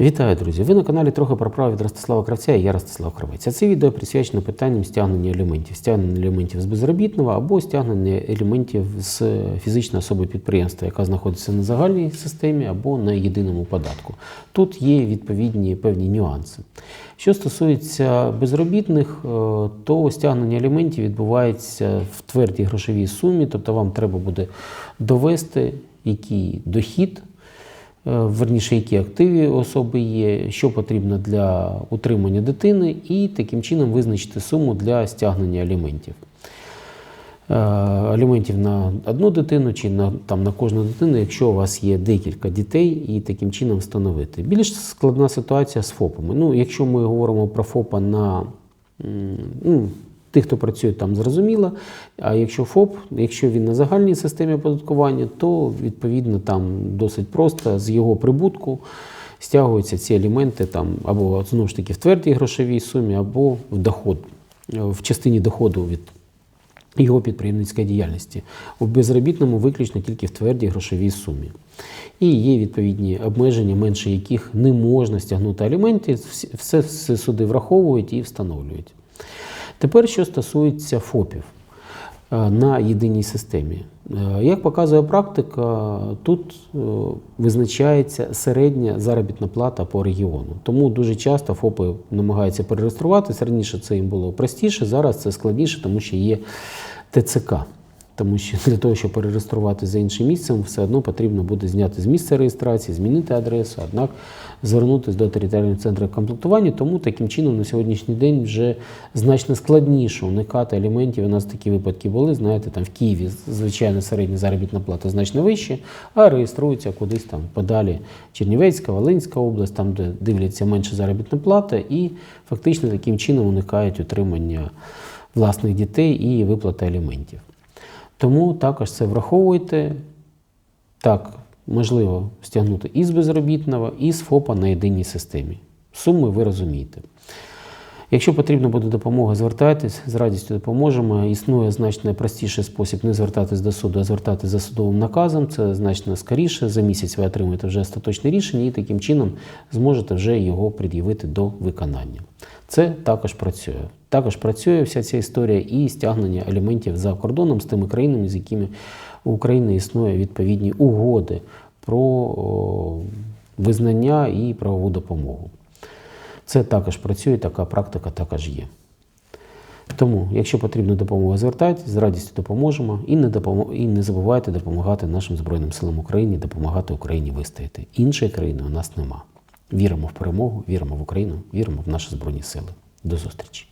Вітаю, друзі! Ви на каналі трохи про право від Ростислава Кравця і я Ростислав Кравець. Це відео присвячено питанням стягнення елементів, стягнення елементів з безробітного або стягнення елементів з фізичної особи підприємства, яка знаходиться на загальній системі або на єдиному податку. Тут є відповідні певні нюанси. Що стосується безробітних, е, то стягнення елементів відбувається в твердій грошовій сумі, тобто вам треба буде довести, який дохід. Е, верніше, які активи особи є, що потрібно для утримання дитини, і таким чином визначити суму для стягнення аліментів. Е, Аліментів на одну дитину чи на, там, на кожну дитину, якщо у вас є декілька дітей, і таким чином встановити. Більш складна ситуація з ФОПами. Ну, якщо ми говоримо про ФОПа на ну, тих, хто працює там, зрозуміло. А якщо ФОП, якщо він на загальній системі оподаткування, то відповідно там досить просто з його прибутку стягуються ці елементи там або знову ж таки в твердій грошовій сумі, або в доход, в частині доходу від його підприємницької діяльності. У безробітному виключно тільки в твердій грошовій сумі. І є відповідні обмеження, менше яких не можна стягнути аліменти. Все, все суди враховують і встановлюють. Тепер, що стосується ФОПів е, на єдиній системі. Е, Як показує практика, тут е, визначається середня заробітна плата по регіону. Тому дуже часто ФОПи намагаються перереєструватися. Раніше це їм було простіше, зараз це складніше, тому що є ТЦК. Тому що для того, щоб перереєструвати за іншим місцем, все одно потрібно буде зняти з місця реєстрації, змінити адресу, однак звернутися до територіального центру комплектування. Тому таким чином на сьогоднішній день вже значно складніше уникати аліментів. У нас такі випадки були. Знаєте, там в Києві звичайно середня заробітна плата значно вища, а реєструються кудись там подалі Чернівецька, Волинська область, там де дивляться менше заробітна плата, і фактично таким чином уникають утримання власних дітей і виплати аліментів. Тому також це враховуйте. Так, можливо стягнути і з безробітного, і з ФОПа на єдиній системі. Суми ви розумієте. Якщо потрібна буде допомога, звертайтесь, з радістю допоможемо. Існує значно простіший спосіб не звертатись до суду, а звертатись за судовим наказом. Це значно скоріше. За місяць ви отримаєте вже остаточне рішення і таким чином зможете вже його пред'явити до виконання. Це також працює. Також працює вся ця історія і стягнення аліментів за кордоном з тими країнами, з якими у України існує відповідні угоди про визнання і правову допомогу. Це також працює, така практика також є. Тому, якщо потрібна допомога, звертайтесь, з радістю допоможемо і не, допом... і не забувайте допомагати нашим Збройним силам України, допомагати Україні вистояти. Іншої країни у нас нема. Віримо в перемогу, віримо в Україну, віримо в наші Збройні Сили. До зустрічі!